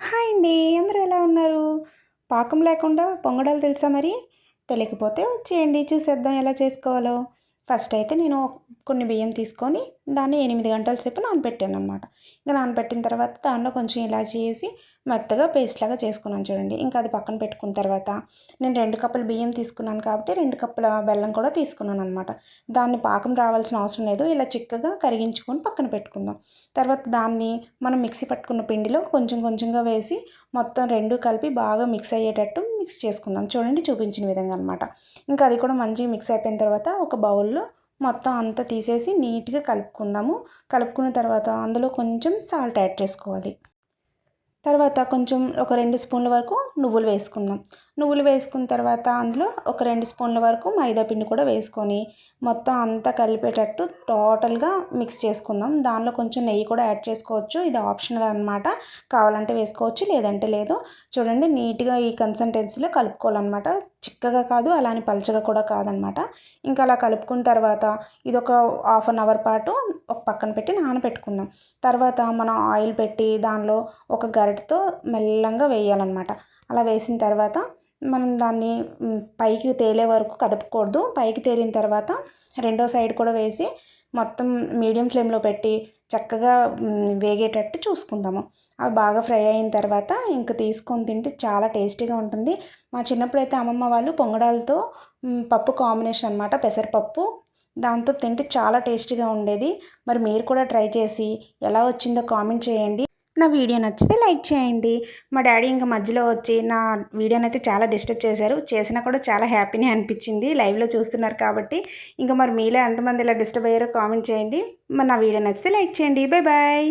Hi అండి అందరూ ఎలా ఉన్నారు? పాకం లేకుండా పొంగడాలు తెలుసా మరి? తెలియకపోతే వచ్చేయండి చూసేద్దాం ఎలా చేసుకోవాలో. ఫస్ట్ అయితే నేను కొన్ని బియ్యం తీసుకొని దాన్ని ఎనిమిది గంటల సేపు నానబెట్టాను అనమాట ఇంకా నానబెట్టిన తర్వాత దానిలో కొంచెం ఇలాచి వేసి మెత్తగా పేస్ట్ లాగా చేసుకున్నాను చూడండి. ఇంకా అది పక్కన పెట్టుకున్న తర్వాత నేను రెండు కప్పులు బియ్యం తీసుకున్నాను కాబట్టి రెండు కప్పుల బెల్లం కూడా తీసుకున్నాను అనమాట దాన్ని పాకం రావాల్సిన అవసరం లేదు. ఇలా చిక్కగా కరిగించుకొని పక్కన పెట్టుకుందాం. తర్వాత దాన్ని మనం మిక్సీ పట్టుకున్న పిండిలో కొంచెం కొంచెంగా వేసి మొత్తం రెండు కలిపి బాగా మిక్స్ అయ్యేటట్టు మిక్స్ చేసుకుందాం. చూడండి చూపించిన విధంగా అనమాట ఇంకా అది కూడా మంచిగా మిక్స్ అయిపోయిన తర్వాత ఒక బౌల్లో మొత్తం అంతా తీసేసి నీట్గా కలుపుకుందాము. కలుపుకున్న తర్వాత అందులో కొంచెం సాల్ట్ యాడ్ చేసుకోవాలి. తర్వాత కొంచెం ఒక రెండు స్పూన్ల వరకు నువ్వులు వేసుకుందాం. నువ్వులు వేసుకున్న తర్వాత అందులో ఒక రెండు స్పూన్ల వరకు మైదా పిండి కూడా వేసుకొని మొత్తం అంతా కలిపేటట్టు టోటల్గా మిక్స్ చేసుకుందాం. దానిలో కొంచెం నెయ్యి కూడా యాడ్ చేసుకోవచ్చు. ఇది ఆప్షనల్ అనమాట కావాలంటే వేసుకోవచ్చు లేదంటే లేదు. చూడండి నీట్గా ఈ కన్సిస్టెన్సీలో కలుపుకోవాలన్నమాట. చిక్కగా కాదు అలానే పలుచగా కూడా కాదనమాట ఇంకా అలా కలుపుకున్న తర్వాత ఇది ఒక హాఫ్ అన్ అవర్ పాటు ఒక పక్కన పెట్టి నానబెట్టుకుందాం. తర్వాత మనం ఆయిల్ పెట్టి దానిలో ఒక గరిటతో మెల్లంగా వేయాలన్నమాట. అలా వేసిన తర్వాత మనం దాన్ని పైకి తేలే వరకు కదపకూడదు. పైకి తేలిన తర్వాత రెండో సైడ్ కూడా వేసి మొత్తం మీడియం ఫ్లేమ్లో పెట్టి చక్కగా వేగేటట్టు చూసుకుందాము. అవి బాగా ఫ్రై అయిన తర్వాత ఇంక తీసుకొని తింటే చాలా టేస్టీగా ఉంటుంది. మా చిన్నప్పుడు అయితే అమ్మమ్మ వాళ్ళు పొంగడాలతో పప్పు కాంబినేషన్ అనమాట పెసరపప్పు దాంతో తింటే చాలా టేస్టీగా ఉండేది. మరి మీరు కూడా ట్రై చేసి ఎలా వచ్చిందో కామెంట్ చేయండి. నా వీడియో నచ్చితే లైక్ చేయండి. మా డాడీ ఇంకా మధ్యలో వచ్చి నా వీడియోని అయితే చాలా డిస్టర్బ్ చేశారు. చేసినా కూడా చాలా హ్యాపీనే అనిపించింది. లైవ్లో చూస్తున్నారు కాబట్టి ఇంకా మరి మీలో ఎంతమంది ఇలా డిస్టర్బ్ అయ్యారో కామెంట్ చేయండి. మరి నా వీడియో నచ్చితే లైక్ చేయండి. Bye bye